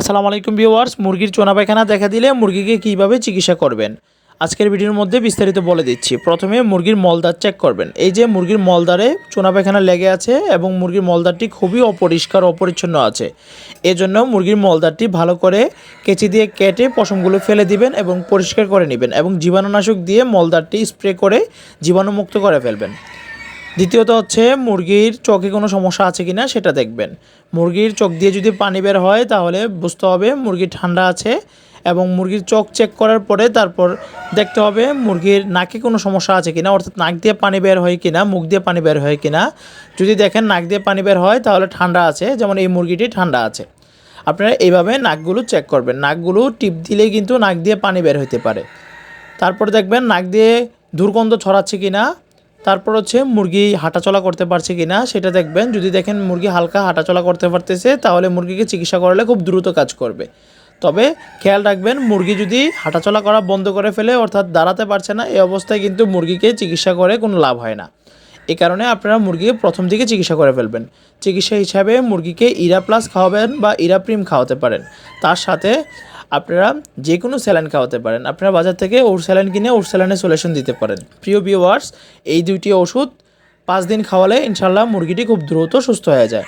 আসসালামু আলাইকুম ভিউয়ার্স, মুরগির চোনা পায়খানা দেখা দিলে মুরগিকে কীভাবে চিকিৎসা করবেন? আজকের ভিডিওর মধ্যে বিস্তারিত বলে দিচ্ছি। প্রথমে মুরগির মলদার চেক করবেন। এই যে মুরগির মলদারে চোনা পায়খানা লেগে আছে এবং মুরগির মলদারটি খুবই অপরিষ্কার অপরিচ্ছন্ন আছে। এজন্য মুরগির মলদারটি ভালো করে কেচি দিয়ে কেটে পশমগুলো ফেলে দিবেন এবং পরিষ্কার করে নেবেন এবং জীবাণুনাশক দিয়ে মলদারটি স্প্রে করে জীবাণুমুক্ত করে ফেলবেন। দ্বিতীয়ত হচ্ছে, মুরগির চোখে কোনো সমস্যা আছে কিনা সেটা দেখবেন। মুরগির চোখ দিয়ে যদি পানি বের হয়, তাহলে বুঝতে হবে মুরগি ঠান্ডা আছে এবং মুরগির চোখ চেক করার পরে তারপর দেখতে হবে মুরগির নাকে কোনো সমস্যা আছে কিনা, অর্থাৎ নাক দিয়ে পানি বের হয় কিনা, মুখ দিয়ে পানি বের হয় কিনা। যদি দেখেন নাক দিয়ে পানি বের হয়, তাহলে ঠান্ডা আছে, যেমন এই মুরগিটি ঠান্ডা আছে। আপনারা এইভাবে নাকগুলো চেক করবেন। নাকগুলো টিপ দিলেই কিন্তু নাক দিয়ে পানি বের হতে পারে। তারপর দেখবেন নাক দিয়ে দুর্গন্ধ ছড়াচ্ছে কিনা তারপর হচ্ছে মুরগি হাঁটাচলা করতে পারছে কিনা সেটা দেখবেন। যদি দেখেন মুরগি হালকা হাঁটাচলা করতে পারতেছে, তাহলে মুরগিকে চিকিৎসা করালে খুব দ্রুত কাজ করবে। তবে খেয়াল রাখবেন, মুরগি যদি হাঁটাচলা করা বন্ধ করে ফেলে অর্থাৎ দাঁড়াতে পারছে না এই অবস্থায় কিন্তু মুরগিকে চিকিৎসা করে কোনো লাভ হয় না। এ কারণে আপনারা মুরগিকে প্রথম দিকে চিকিৎসা করে ফেলবেন। চিকিৎসা হিসাবে মুরগিকে ইরা প্লাস খাওয়াবেন বা ইরা প্রিম খাওয়াতে পারেন। তার সাথে আপনারা যে কোনো স্যালাইন খাওয়াতে পারেন। আপনারা বাজার থেকে ওর স্যালাইন কিনে ওর স্যালাইনের সলিউশন দিতে পারেন। প্রিয় ভিউয়ার্স এই দুইটি ওষুধ পাঁচ দিন খাওয়ালে ইনশাল্লাহ মুরগিটি খুব দ্রুত সুস্থ হয়ে যায়।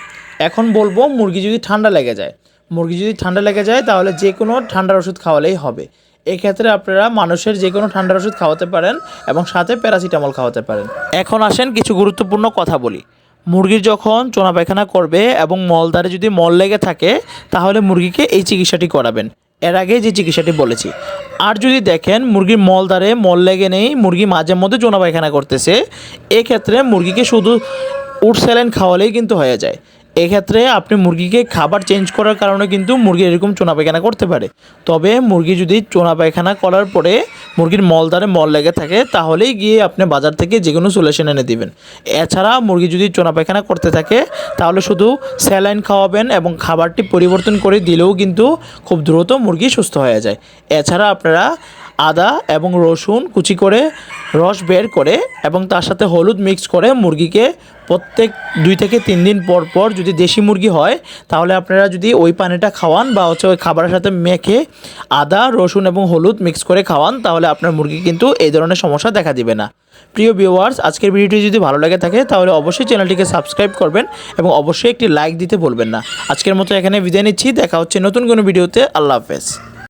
এখন বলব, মুরগি যদি ঠান্ডা লেগে যায়, মুরগি যদি ঠান্ডা লেগে যায়, তাহলে যে কোনো ঠান্ডার ওষুধ খাওয়ালেই হবে। এক্ষেত্রে আপনারা মানুষের যে কোনো ঠান্ডার ওষুধ খাওয়াতে পারেন এবং সাথে প্যারাসিটামল খাওয়াতে পারেন। এখন আসেন কিছু গুরুত্বপূর্ণ কথা বলি। মুরগির যখন চোনা পায়খানা করবে এবং মলদারে যদি মল লেগে থাকে, তাহলে মুরগিকে এই চিকিৎসাটি করাবেন। এর আগে যে চিকিৎসাটি বলেছি। আর যদি দেখেন মুরগির মলদারে মল লেগে নেই, মুরগি মাঝে মধ্যে জোনা পায়খানা করতেছে, এক্ষেত্রে মুরগিকে শুধু উট স্যালাইন খাওয়ালেই কিন্তু হয়ে যায়। এক্ষেত্রে আপনি মুরগিকে খাবার চেঞ্জ করার কারণে কিন্তু মুরগি এরকম চোনা পায়খানা করতে পারে। তবে মুরগি যদি চোনা পায়খানা করার পরে মুরগির মলদারে মল লেগে থাকে, তাহলেই গিয়ে আপনি বাজার থেকে যে কোনো সলিউশন এনে দিবেন। এছাড়া মুরগি যদি চোনা পায়খানা করতে থাকে, তাহলে শুধু স্যালাইন খাওয়াবেন এবং খাবারটি পরিবর্তন করে দিলেও কিন্তু খুব দ্রুত মুরগি সুস্থ হয়ে যায়। এছাড়া আপনারা আদা এবং রসুন কুচি করে রস বের করে এবং তার সাথে হলুদ মিক্স করে মুরগিকে প্রত্যেক দুই থেকে তিন দিন পর পর যদি দেশি মুরগি হয়, তাহলে আপনারা যদি ওই পানিটা খাওয়ান বা হচ্ছে ওই খাবারের সাথে মেখে আদা, রসুন এবং হলুদ মিক্স করে খাওয়ান, তাহলে আপনার মুরগি কিন্তু এই ধরনের সমস্যা দেখা দিবে না। প্রিয় ভিউয়ার্স আজকের ভিডিওটি যদি ভালো লাগে থাকে, তাহলে অবশ্যই চ্যানেলটিকে সাবস্ক্রাইব করবেন এবং অবশ্যই একটি লাইক দিতে বলবেন না। আজকের মতো এখানে বিদায় নিচ্ছি, দেখা হচ্ছে নতুন কোনো ভিডিওতে, আল্লাহ হাফেজ।